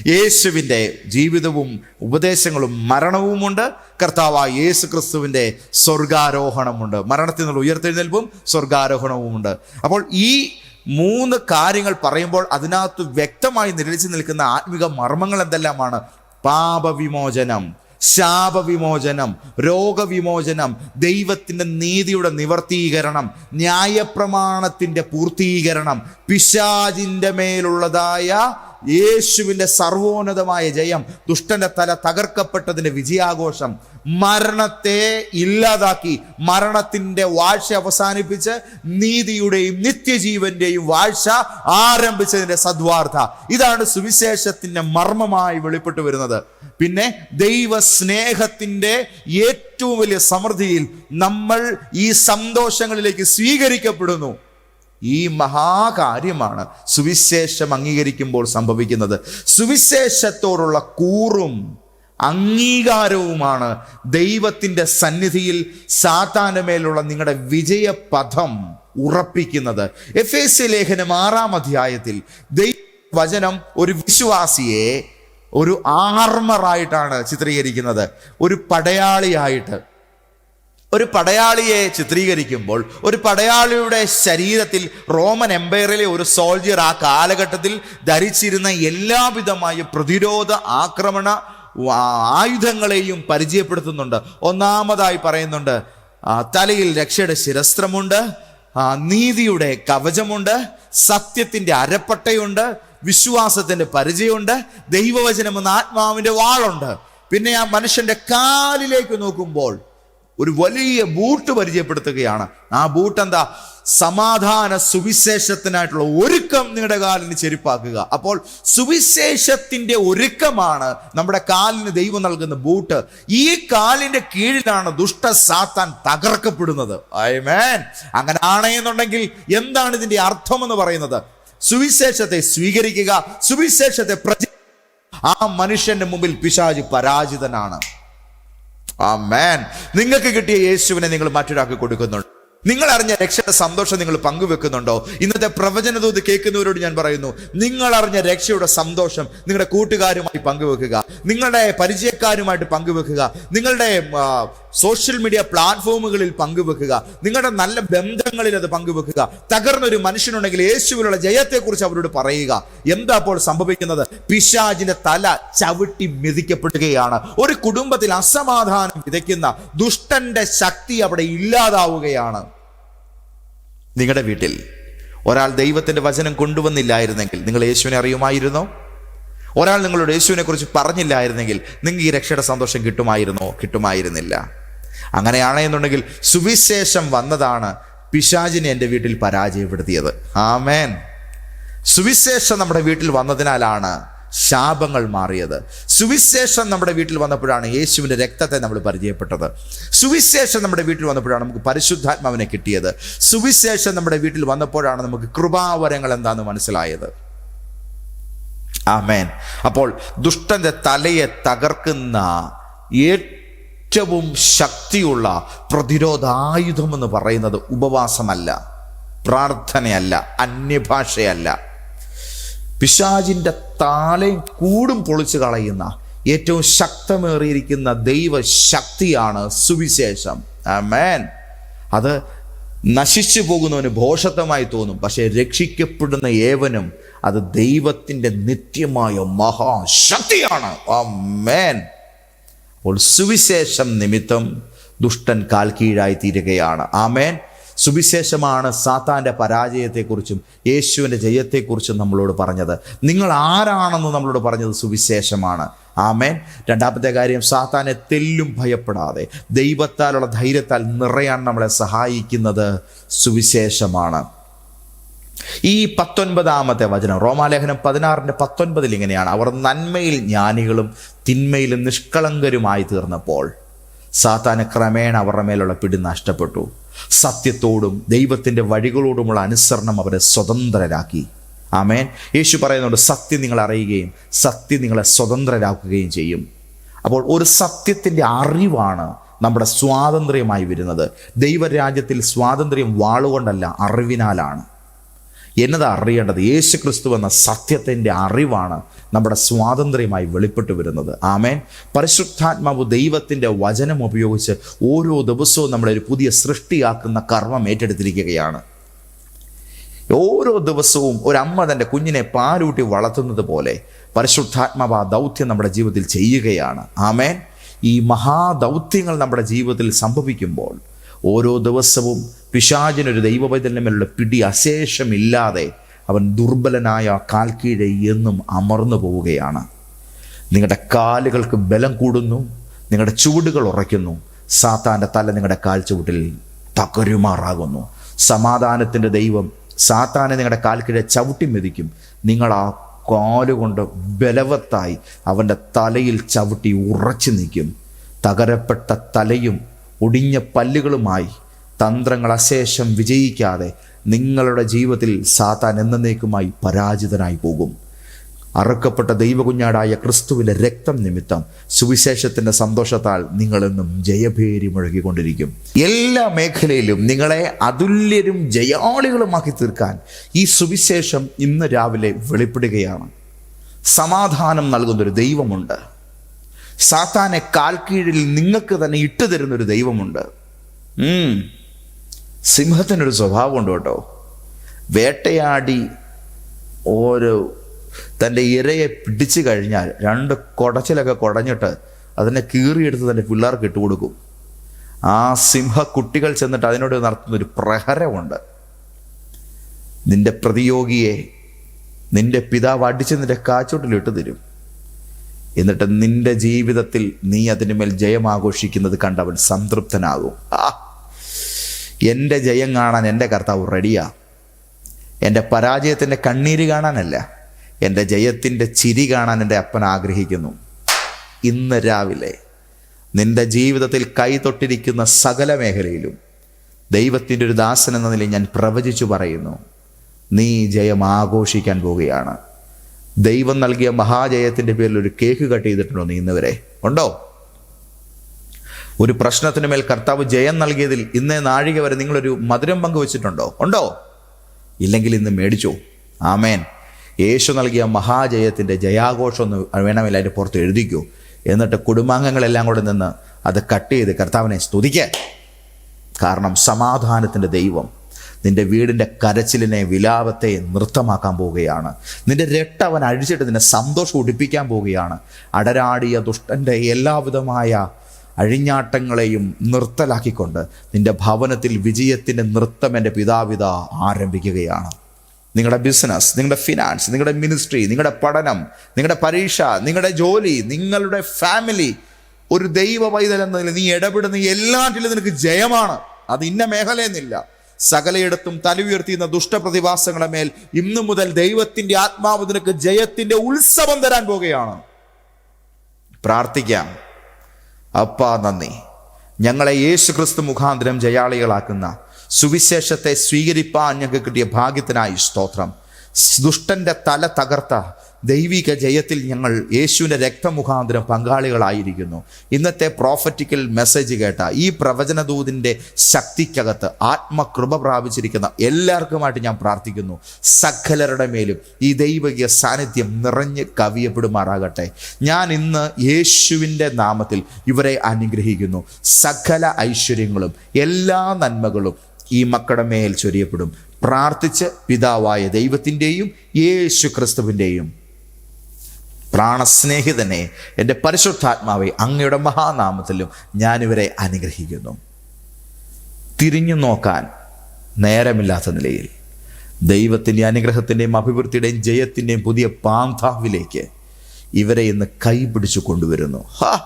യേശുവിന്റെ ജീവിതവും ഉപദേശങ്ങളും മരണവുമുണ്ട്. കർത്താവായ യേശു ക്രിസ്തുവിന്റെ സ്വർഗാരോഹണമുണ്ട്. മരണത്തിൽ നിന്നുള്ള ഉയർത്തെഴുന്നേൽപ്പും സ്വർഗാരോഹണവുമുണ്ട്. അപ്പോൾ ഈ മൂന്ന് കാര്യങ്ങൾ പറയുമ്പോൾ അതിനകത്ത് വ്യക്തമായി നിരളിച്ചു നിൽക്കുന്ന ആത്മിക മർമ്മങ്ങൾ എന്തെല്ലാമാണ്? പാപവിമോചനം ശാപവിമോചനം രോഗവിമോചനം ദൈവത്തിന്റെ നീതിയുടെ നിവർത്തീകരണം ന്യായപ്രമാണത്തിന്റെ പൂർത്തീകരണം പിശാജിന്റെ മേലുള്ളതായ യേശുവിന്റെ സർവോന്നതമായ ജയം ദുഷ്ടന്റെ തല തകർക്കപ്പെട്ടതിന്റെ വിജയാഘോഷം മരണത്തെ ഇല്ലാതാക്കി മരണത്തിന്റെ വാഴ്ച അവസാനിപ്പിച്ച് നീതിയുടെയും നിത്യജീവന്റെയും വാഴ്ച ആരംഭിച്ചതിന്റെ സദ്വാർത്ഥ ഇതാണ് സുവിശേഷത്തിന്റെ മർമ്മമായി വെളിപ്പെട്ടു വരുന്നത്. പിന്നെ ദൈവ സ്നേഹത്തിന്റെ ഏറ്റവും വലിയ സമൃദ്ധിയിൽ നമ്മൾ ഈ സന്തോഷങ്ങളിലേക്ക് സ്വീകരിക്കപ്പെടുന്നു. ഈ മഹാകാര്യമാണ് സുവിശേഷം അംഗീകരിക്കുമ്പോൾ സംഭവിക്കുന്നത്. സുവിശേഷത്തോടുള്ള കൂറും അംഗീകാരവുമാണ് ദൈവത്തിന്റെ സന്നിധിയിൽ സാത്താന്റെ മേലുള്ള നിങ്ങളുടെ വിജയപഥം ഉറപ്പിക്കുന്നത്. എഫ് എസ് സി ലേഖനം ആറാം അധ്യായത്തിൽ ദൈവ വചനം ഒരു വിശ്വാസിയെ ഒരു ആർമറായിട്ടാണ് ചിത്രീകരിക്കുന്നത്. ഒരു പടയാളിയായിട്ട് ഒരു പടയാളിയെ ചിത്രീകരിക്കുമ്പോൾ ഒരു പടയാളിയുടെ ശരീരത്തിൽ റോമൻ എംപയറിലെ ഒരു സോൾജിയർ ആ കാലഘട്ടത്തിൽ ധരിച്ചിരുന്ന എല്ലാവിധമായ പ്രതിരോധ ആക്രമണ ആയുധങ്ങളെയും പരിചയപ്പെടുത്തുന്നുണ്ട്. ഒന്നാമതായി പറയുന്നുണ്ട് തലയിൽ രക്ഷയുടെ ശിരസ്ത്രമുണ്ട് നീതിയുടെ കവചമുണ്ട് സത്യത്തിന്റെ അരപ്പട്ടയുണ്ട് വിശ്വാസത്തിന്റെ പരിചയമുണ്ട് ദൈവവചനം എന്ന ആത്മാവിന്റെ വാളുണ്ട്. പിന്നെ ആ മനുഷ്യന്റെ കാലിലേക്ക് നോക്കുമ്പോൾ ഒരു വലിയ ബൂട്ട് പരിചയപ്പെടുത്തുകയാണ്. ആ ബൂട്ട് എന്താ സമാധാന സുവിശേഷത്തിനായിട്ടുള്ള ഒരുക്കം നിങ്ങളുടെ കാലിന് ചെരുപ്പാക്കുക. അപ്പോൾ സുവിശേഷത്തിന്റെ ഒരുക്കമാണ് നമ്മുടെ കാലിന് ദൈവം നൽകുന്ന ബൂട്ട്. ഈ കാലിന്റെ കീഴിലാണ് ദുഷ്ട സാത്താൻ തകർക്കപ്പെടുന്നത്. മേൻ അങ്ങനെ ആണെന്നുണ്ടെങ്കിൽ എന്താണ് ഇതിന്റെ അർത്ഥം എന്ന് പറയുന്നത്? സുവിശേഷത്തെ സ്വീകരിക്കുക സുവിശേഷത്തെ പ്രച ആ മനുഷ്യന്റെ മുമ്പിൽ പിശാജ് പരാജിതനാണ്. ആ മാൻ നിങ്ങൾക്ക് കിട്ടിയ യേശുവിനെ നിങ്ങൾ മറ്റൊരാൾക്ക് കൊടുക്കുന്നുണ്ട്. നിങ്ങൾ അറിഞ്ഞ രക്ഷയുടെ സന്തോഷം നിങ്ങൾ പങ്കുവെക്കുന്നുണ്ടോ? ഇന്നത്തെ പ്രവചനതൂത് കേൾക്കുന്നവരോട് ഞാൻ പറയുന്നു നിങ്ങൾ അറിഞ്ഞ രക്ഷയുടെ സന്തോഷം നിങ്ങളുടെ കൂട്ടുകാരുമായി പങ്കുവെക്കുക നിങ്ങളുടെ പരിചയക്കാരുമായിട്ട് പങ്കുവെക്കുക നിങ്ങളുടെ സോഷ്യൽ മീഡിയ പ്ലാറ്റ്ഫോമുകളിൽ പങ്കുവെക്കുക. നിങ്ങളുടെ നല്ല ബന്ധങ്ങളിൽ അത് പങ്കുവെക്കുക. തകർന്നൊരു മനുഷ്യനുണ്ടെങ്കിൽ യേശുവിനുള്ള ജയത്തെക്കുറിച്ച് അവരോട് പറയുക. എന്താ അപ്പോൾ സംഭവിക്കുന്നത്? പിശാജിന്റെ തല ചവിട്ടി മെതിക്കപ്പെടുകയാണ്. ഒരു കുടുംബത്തിൽ അസമാധാനം വിതയ്ക്കുന്ന ദുഷ്ടന്റെ ശക്തി അവിടെ ഇല്ലാതാവുകയാണ്. നിങ്ങളുടെ വീട്ടിൽ ഒരാൾ ദൈവത്തിന്റെ വചനം കൊണ്ടുവന്നില്ലായിരുന്നെങ്കിൽ നിങ്ങൾ യേശുവിനെ അറിയുമായിരുന്നോ? ഒരാൾ നിങ്ങളോട് യേശുവിനെ കുറിച്ച് പറഞ്ഞില്ലായിരുന്നെങ്കിൽ നിങ്ങൾക്ക് ഈ രക്ഷയുടെ സന്തോഷം കിട്ടുമായിരുന്നോ? കിട്ടുമായിരുന്നില്ല. അങ്ങനെയാണെന്നുണ്ടെങ്കിൽ സുവിശേഷം വന്നതാണ് പിശാചിനെ എന്റെ വീട്ടിൽ പരാജയപ്പെടുത്തിയത്. ആമേൻ. സുവിശേഷം നമ്മുടെ വീട്ടിൽ വന്നതിനാലാണ് ശാപങ്ങൾ മാറിയത്. സുവിശേഷം നമ്മുടെ വീട്ടിൽ വന്നപ്പോഴാണ് യേശുവിന്റെ രക്തത്തെ നമ്മൾ പരിചയപ്പെട്ടത്. സുവിശേഷം നമ്മുടെ വീട്ടിൽ വന്നപ്പോഴാണ് നമുക്ക് പരിശുദ്ധാത്മാവിനെ കിട്ടിയത്. സുവിശേഷം നമ്മുടെ വീട്ടിൽ വന്നപ്പോഴാണ് നമുക്ക് കൃപാവരങ്ങൾ എന്താണെന്ന് മനസ്സിലായത്. ആമേൻ. അപ്പോൾ ദുഷ്ടന്റെ തലയെ തകർക്കുന്ന ഏറ്റവും ശക്തിയുള്ള പ്രതിരോധായുധം എന്ന് പറയുന്നത് ഉപവാസമല്ല പ്രാർത്ഥനയല്ല അന്യഭാഷയല്ല. പിശാജിന്റെ താലയും കൂടും പൊളിച്ചു കളയുന്ന ഏറ്റവും ശക്തമേറിയിരിക്കുന്ന ദൈവശക്തിയാണ് സുവിശേഷം. മേൻ അത് നശിച്ചു പോകുന്നവന് ഭോഷത്വമായി തോന്നും പക്ഷേ രക്ഷിക്കപ്പെടുന്ന ഏവനും അത് ദൈവത്തിന്റെ നിത്യമായ മഹാശക്തിയാണ്. ആമേൻ. അപ്പോൾ സുവിശേഷം നിമിത്തം ദുഷ്ടൻ കാൽ കീഴായി തീരുകയാണ്. ആമേൻ. സുവിശേഷമാണ് സാത്താന്റെ പരാജയത്തെക്കുറിച്ചും യേശുവിന്റെ ജയത്തെക്കുറിച്ചും നമ്മളോട് പറഞ്ഞത്. നിങ്ങൾ ആരാണെന്ന് നമ്മളോട് പറഞ്ഞത് സുവിശേഷമാണ്. ആമേൻ. രണ്ടാമത്തെ കാര്യം സാത്താനെ തെല്ലും ഭയപ്പെടാതെ ദൈവത്താലുള്ള ധൈര്യത്താൽ നിറയാൻ നമ്മളെ സഹായിക്കുന്നത് സുവിശേഷമാണ്. ഈ പത്തൊൻപതാമത്തെ വചനം റോമാലേഖനം പതിനാറിന്റെ പത്തൊൻപതിൽ ഇങ്ങനെയാണ്. അവർ നന്മയിൽ ജ്ഞാനികളും തിന്മയിൽ നിഷ്കളങ്കരുമായി തീർന്നപ്പോൾ സാത്താന് ക്രമേണ അവരുടെ മേലുള്ള പിടി നഷ്ടപ്പെട്ടു. സത്യത്തോടും ദൈവത്തിന്റെ വഴികളോടുമുള്ള അനുസരണം അവരെ സ്വതന്ത്രരാക്കി. ആമേൻ. യേശു പറയുന്നുണ്ട് സത്യം നിങ്ങൾ അറിയുകയും സത്യം നിങ്ങളെ സ്വതന്ത്രരാക്കുകയും ചെയ്യും. അപ്പോൾ ഒരു സത്യത്തിന്റെ അറിവാണ് നമ്മുടെ സ്വാതന്ത്ര്യമായി വരുന്നത്. ദൈവരാജ്യത്തിൽ സ്വാതന്ത്ര്യം വാളുകൊണ്ടല്ല അറിവിനാലാണ്. എന്നതാ അറിയേണ്ടത്? യേശു ക്രിസ്തു എന്ന സത്യത്തിന്റെ അറിവാണ് നമ്മുടെ സ്വാതന്ത്ര്യമായി വെളിപ്പെട്ടു വരുന്നത്. ആമേൻ. പരിശുദ്ധാത്മാവ് ദൈവത്തിന്റെ വചനം ഉപയോഗിച്ച് ഓരോ ദിവസവും നമ്മളെ ഒരു പുതിയ സൃഷ്ടിയാക്കുന്ന കർമ്മം ഏറ്റെടുത്തിരിക്കുകയാണ്. ഓരോ ദിവസവും ഒരമ്മ തന്റെ കുഞ്ഞിനെ പാലൂട്ടി വളർത്തുന്നത് പോലെ പരിശുദ്ധാത്മാവ് ആ ദൗത്യം നമ്മുടെ ജീവിതത്തിൽ ചെയ്യുകയാണ്. ആമേൻ. ഈ മഹാദൗത്യങ്ങൾ നമ്മുടെ ജീവിതത്തിൽ സംഭവിക്കുമ്പോൾ ഓരോ ദിവസവും പിശാചിനൊരു ദൈവവൈതലിന്റെ മേലുള്ള പിടി അശേഷമില്ലാതെ അവൻ ദുർബലനായ കാൽക്കീഴെ എന്നും അമർന്നു പോവുകയാണ്. നിങ്ങളുടെ കാലുകൾക്ക് ബലം കൂടുന്നു നിങ്ങളുടെ ചുവടുകൾ ഉറയ്ക്കുന്നു സാത്താന്റെ തല നിങ്ങളുടെ കാൽ ചുവട്ടിൽ തകരുമാറാകുന്നു. സമാധാനത്തിന്റെ ദൈവം സാത്താനെ നിങ്ങളുടെ കാൽക്കീഴെ ചവിട്ടി മെതിക്കും. നിങ്ങൾ ആ കാലുകൊണ്ട് ബലവത്തായി അവന്റെ തലയിൽ ചവിട്ടി ഉറച്ചു നിൽക്കും. തകരപ്പെട്ട തലയും ഒടിഞ്ഞ പല്ലുകളുമായി തന്ത്രങ്ങൾ അശേഷം വിജയിക്കാതെ നിങ്ങളുടെ ജീവിതത്തിൽ സാത്താൻ എന്നേക്കുമായി പരാജിതനായി പോകും. അറുക്കപ്പെട്ട ദൈവകുഞ്ഞാടായ ക്രിസ്തുവിന്റെ രക്തം നിമിത്തം സുവിശേഷത്തിന്റെ സന്തോഷത്താൽ നിങ്ങളെന്നും ജയഭേരി മുഴകിക്കൊണ്ടിരിക്കും. എല്ലാ മേഖലയിലും നിങ്ങളെ അതുല്യരും ജയാളികളുമാക്കി തീർക്കാൻ ഈ സുവിശേഷം ഇന്ന് രാവിലെ വെളിപ്പെടുകയാണ്. സമാധാനം നൽകുന്നൊരു ദൈവമുണ്ട്. സാത്താനെ കാൽക്കീഴിൽ നിങ്ങൾക്ക് തന്നെ ഇട്ടു തരുന്നൊരു ദൈവമുണ്ട്. സിംഹത്തിനൊരു സ്വഭാവമുണ്ട് കേട്ടോ. വേട്ടയാടി ഓരോ തന്റെ ഇരയെ പിടിച്ചു കഴിഞ്ഞാൽ രണ്ട് കുടച്ചിലൊക്കെ കുടഞ്ഞിട്ട് അതിനെ കീറിയെടുത്ത് തന്റെ പിള്ളേർക്ക് ഇട്ടുകൊടുക്കും ആ സിംഹ കുട്ടികൾ ചെന്നിട്ട് അതിനോട് നടത്തുന്നൊരു പ്രഹരമുണ്ട്. നിന്റെ പ്രതിയോഗിയെ നിന്റെ പിതാവ് അടിച്ച് നിന്റെ കാച്ചോട്ടിലിട്ട് തരും. എന്നിട്ട് നിന്റെ ജീവിതത്തിൽ നീ അതിനുമേൽ ജയം ആഘോഷിക്കുന്നത് കണ്ടവൻ സംതൃപ്തനാകും. ആ എന്റെ ജയം കാണാൻ എന്റെ കർത്താവ് റെഡിയാ. എന്റെ പരാജയത്തിന്റെ കണ്ണീര് കാണാനല്ല എന്റെ ജയത്തിന്റെ ചിരി കാണാൻ എന്റെ അപ്പൻ ആഗ്രഹിക്കുന്നു. ഇന്ന് രാവിലെ നിന്റെ ജീവിതത്തിൽ കൈതൊട്ടിരിക്കുന്ന സകല മേഖലയിലും ദൈവത്തിന്റെ ഒരു ദാസൻ എന്ന നിലയിൽ ഞാൻ പ്രവചിച്ചു പറയുന്നു നീ ജയം ആഘോഷിക്കാൻ പോവുകയാണ്. ദൈവം നൽകിയ മഹാജയത്തിന്റെ പേരിൽ ഒരു കേക്ക് കട്ട് ചെയ്തിട്ടുണ്ടോ നീ ഉണ്ടോ? ഒരു പ്രശ്നത്തിന് മേൽ കർത്താവ് ജയം നൽകിയതിൽ ഇന്നേ നാഴിക വരെ നിങ്ങളൊരു മധുരം പങ്കുവച്ചിട്ടുണ്ടോ? ഉണ്ടോ? ഇല്ലെങ്കിൽ ഇന്ന് മേടിച്ചോ. ആമേൻ. യേശു നൽകിയ മഹാജയത്തിന്റെ ജയാഘോഷം ഒന്ന് വേണമെങ്കിൽ അതിന്റെ പുറത്ത് എഴുതിക്കൂ. എന്നിട്ട് കുടുംബാംഗങ്ങളെല്ലാം കൂടെ നിന്ന് അത് കട്ട് ചെയ്ത് കർത്താവിനെ സ്തുതിക്കുക കാരണം സമാധാനത്തിന്റെ ദൈവം നിന്റെ വീടിന്റെ കരച്ചിലിനെ വിലാപത്തെ നൃത്തമാക്കാൻ പോവുകയാണ്. നിന്റെ രട്ട അവൻ അഴിച്ചിട്ട് നിന്നെ സന്തോഷം ഉടിപ്പിക്കാൻ പോവുകയാണ്. അടരാടിയ ദുഷ്ടന്റെ എല്ലാവിധമായ അഴിഞ്ഞാട്ടങ്ങളെയും നിർത്തലാക്കിക്കൊണ്ട് നിന്റെ ഭവനത്തിൽ വിജയത്തിന്റെ നൃത്തം എന്റെ പിതാവിത ആരംഭിക്കുകയാണ്. നിങ്ങളുടെ ബിസിനസ് നിങ്ങളുടെ ഫിനാൻസ് നിങ്ങളുടെ മിനിസ്ട്രി നിങ്ങളുടെ പഠനം നിങ്ങളുടെ പരീക്ഷ നിങ്ങളുടെ ജോലി നിങ്ങളുടെ ഫാമിലി ഒരു ദൈവ പൈതൽ എന്നതിൽ നീ ഇടപെടുന്ന എല്ലാറ്റിലും നിനക്ക് ജയമാണ്. അത് ഇന്ന മേഖലയെന്നില്ല സകലയിടത്തും തല ഉയർത്തിയുന്ന ദുഷ്ടപ്രതിഭാസങ്ങളുടെ മേൽ ഇന്നു മുതൽ ദൈവത്തിന്റെ ആത്മാവ് നിനക്ക് ജയത്തിന്റെ ഉത്സവം തരാൻ പോകുകയാണ് പ്രാർത്ഥിക്കാം. അപ്പാ നന്ദി. ഞങ്ങളെ യേശു ക്രിസ്തു മുഖാന്തരം ജയാളികളാക്കുന്ന സുവിശേഷത്തെ സ്വീകരിപ്പാൻ ഞങ്ങൾക്ക് കിട്ടിയ ഭാഗ്യത്തിനായി സ്തോത്രം. ദുഷ്ടന്റെ തല തകർത്ത ദൈവിക ജയത്തിൽ ഞങ്ങൾ യേശുവിന്റെ രക്തമുഖാന്തരം പങ്കാളികളായിരിക്കുന്നു. ഇന്നത്തെ പ്രോഫറ്റിക്കൽ മെസ്സേജ് കേട്ട ഈ പ്രവചനദൂതിന്റെ ശക്തിക്കകത്ത് ആത്മകൃപ പ്രാപിച്ചിരിക്കുന്ന എല്ലാവർക്കുമായിട്ട് ഞാൻ പ്രാർത്ഥിക്കുന്നു. സകലരുടെ മേലും ഈ ദൈവിക സാന്നിധ്യം നിറഞ്ഞ് കവിയപ്പെടുമാറാകട്ടെ. ഞാൻ ഇന്ന് യേശുവിന്റെ നാമത്തിൽ ഇവരെ അനുഗ്രഹിക്കുന്നു. സകല ഐശ്വര്യങ്ങളും എല്ലാ നന്മകളും ഈ മക്കളുടെ മേൽ ചൊരിയപ്പെടും. പ്രാർത്ഥിച്ച് പിതാവായ ദൈവത്തിന്റെയും യേശു ക്രിസ്തുവിന്റെയും പ്രാണസ്നേഹിതനെ എന്റെ പരിശുദ്ധാത്മാവെ അങ്ങയുടെ മഹാനാമത്തിലും ഞാനിവരെ അനുഗ്രഹിക്കുന്നു. തിരിഞ്ഞു നോക്കാൻ നേരമില്ലാത്ത നിലയിൽ ദൈവത്തിന്റെ അനുഗ്രഹത്തിന്റെയും അഭിവൃദ്ധിയുടെയും ജയത്തിന്റെയും പുതിയ പാന്താവിലേക്ക് ഇവരെ ഇന്ന് കൈപിടിച്ചു കൊണ്ടുവരുന്നു. ഹാ!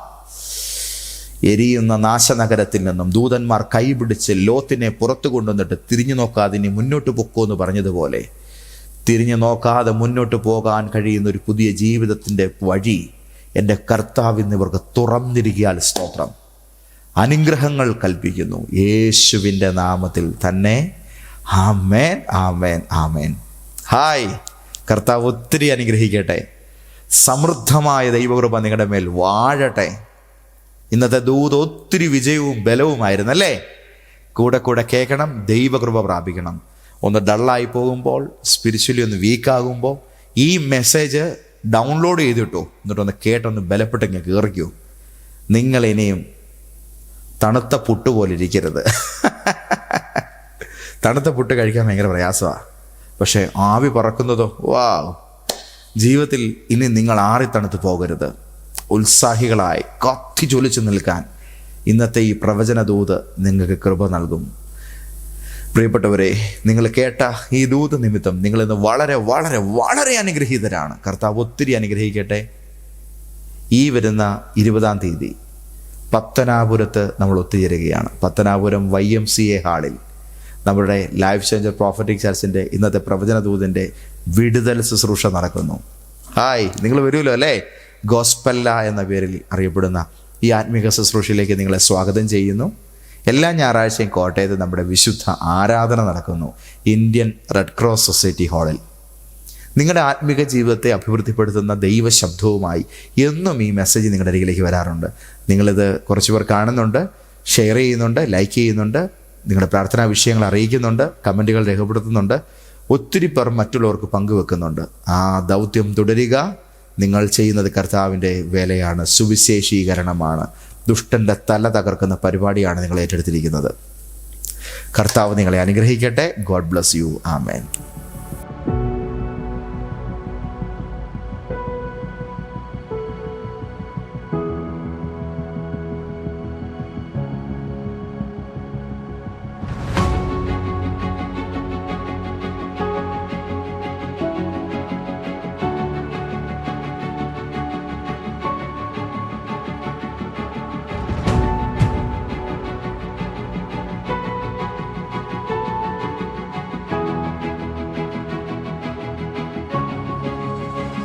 എരിയുന്ന നാശനഗരത്തിൽ നിന്നും ദൂതന്മാർ കൈപിടിച്ച് ലോത്തിനെ പുറത്തു കൊണ്ടുവന്നിട്ട് തിരിഞ്ഞു നോക്കാതിനെ മുന്നോട്ട് പൊക്കോ എന്ന് പറഞ്ഞതുപോലെ തിരിഞ്ഞു നോക്കാതെ മുന്നോട്ട് പോകാൻ കഴിയുന്ന ഒരു പുതിയ ജീവിതത്തിന്റെ വഴി എന്റെ കർത്താവിന്ന് ഇവർക്ക് തുറന്നിരിക്കാൻ സ്തോത്രം. അനുഗ്രഹങ്ങൾ കൽപ്പിക്കുന്നു. യേശുവിന്റെ നാമത്തിൽ തന്നെ ആമേൻ ആമേൻ ആമേൻ. ഹായ്. കർത്താവ് ഒത്തിരി അനുഗ്രഹിക്കട്ടെ. സമൃദ്ധമായ ദൈവകൃപ നിങ്ങളുടെ മേൽ വാഴട്ടെ. ഇന്നത്തെ ദൂത് ഒത്തിരി വിജയവും ബലവുമായിരുന്നു അല്ലേ? കൂടെ കൂടെ കേൾക്കണം. ദൈവകൃപ പ്രാപിക്കണം. ഒന്ന് ഡള്ളായി പോകുമ്പോൾ സ്പിരിച്വലി ഒന്ന് വീക്കാകുമ്പോൾ ഈ മെസ്സേജ് ഡൗൺലോഡ് ചെയ്തിട്ടോ? എന്നിട്ടൊന്ന് കേട്ടൊന്ന് ബലപ്പെട്ടെങ്കിൽ കയറിക്കൂ നിങ്ങൾ ഇനിയും തണുത്ത പുട്ട് പോലെ ഇരിക്കരുത്. [laughs] തണുത്ത പുട്ട് കഴിക്കാൻ ഭയങ്കര പ്രയാസമാണ് പക്ഷേ ആവി പറക്കുന്നതോ വാ ജീവിതത്തിൽ ഇനി നിങ്ങൾ ആറി തണുത്ത് പോകരുത്. ഉത്സാഹികളായി കത്തി ജ്വലിച്ചു നിൽക്കാൻ. ഇന്നത്തെ ഈ പ്രവചന ദൂത് നിങ്ങൾക്ക് കൃപ നൽകും. പ്രിയപ്പെട്ടവരെ നിങ്ങൾ കേട്ട ഈ ദൂത നിമിത്തം നിങ്ങൾ ഇന്ന് വളരെ വളരെ വളരെ അനുഗ്രഹീതരാണ്. കർത്താവ് ഒത്തിരി അനുഗ്രഹിക്കട്ടെ. ഈ വരുന്ന ഇരുപതാം തീയതി പത്തനാപുരത്ത് നമ്മൾ ഒത്തുചേരുകയാണ്. Pathanapuram Y M C A ഹാളിൽ നമ്മുടെ ലൈഫ് ചേഞ്ചർ പ്രോഫറ്റിക് ചർച്ചിന്റെ ഇന്നത്തെ പ്രവചന ദൂതിന്റെ വിടുതൽ ശുശ്രൂഷ നടക്കുന്നു. ഹായ് നിങ്ങൾ വരുമല്ലോ അല്ലേ? ഗോസ്പല്ല എന്ന പേരിൽ അറിയപ്പെടുന്ന ഈ ആത്മീക ശുശ്രൂഷയിലേക്ക് നിങ്ങളെ സ്വാഗതം ചെയ്യുന്നു. എല്ലാ ഞായറാഴ്ചയും കോട്ടയത്ത് നമ്മുടെ വിശുദ്ധ ആരാധന നടക്കുന്നു. ഇന്ത്യൻ റെഡ് ക്രോസ് സൊസൈറ്റി ഹാളിൽ. നിങ്ങളുടെ ആത്മീക ജീവിതത്തെ അഭിവൃദ്ധിപ്പെടുത്തുന്ന ദൈവശബ്ദവുമായി എന്നും ഈ മെസ്സേജ് നിങ്ങളുടെ അരികിലേക്ക് വരാറുണ്ട്. നിങ്ങളിത് കുറച്ച് പേർ കാണുന്നുണ്ട് ഷെയർ ചെയ്യുന്നുണ്ട് ലൈക്ക് ചെയ്യുന്നുണ്ട് നിങ്ങളുടെ പ്രാർത്ഥനാ വിഷയങ്ങൾ അറിയിക്കുന്നുണ്ട് കമന്റുകൾ രേഖപ്പെടുത്തുന്നുണ്ട് ഒത്തിരി പേർ മറ്റുള്ളവർക്ക് പങ്കുവെക്കുന്നുണ്ട്. ആ ദൗത്യം തുടരുക. നിങ്ങൾ ചെയ്യുന്നത് കർത്താവിന്റെ വേലയാണ് സുവിശേഷീകരണമാണ്. ദുഷ്ടന്റെ തല തകർക്കുന്ന പരിപാടിയാണ് നിങ്ങൾ ഏറ്റെടുത്തിരിക്കുന്നത്. കർത്താവ് നിങ്ങളെ അനുഗ്രഹിക്കട്ടെ. God bless you amen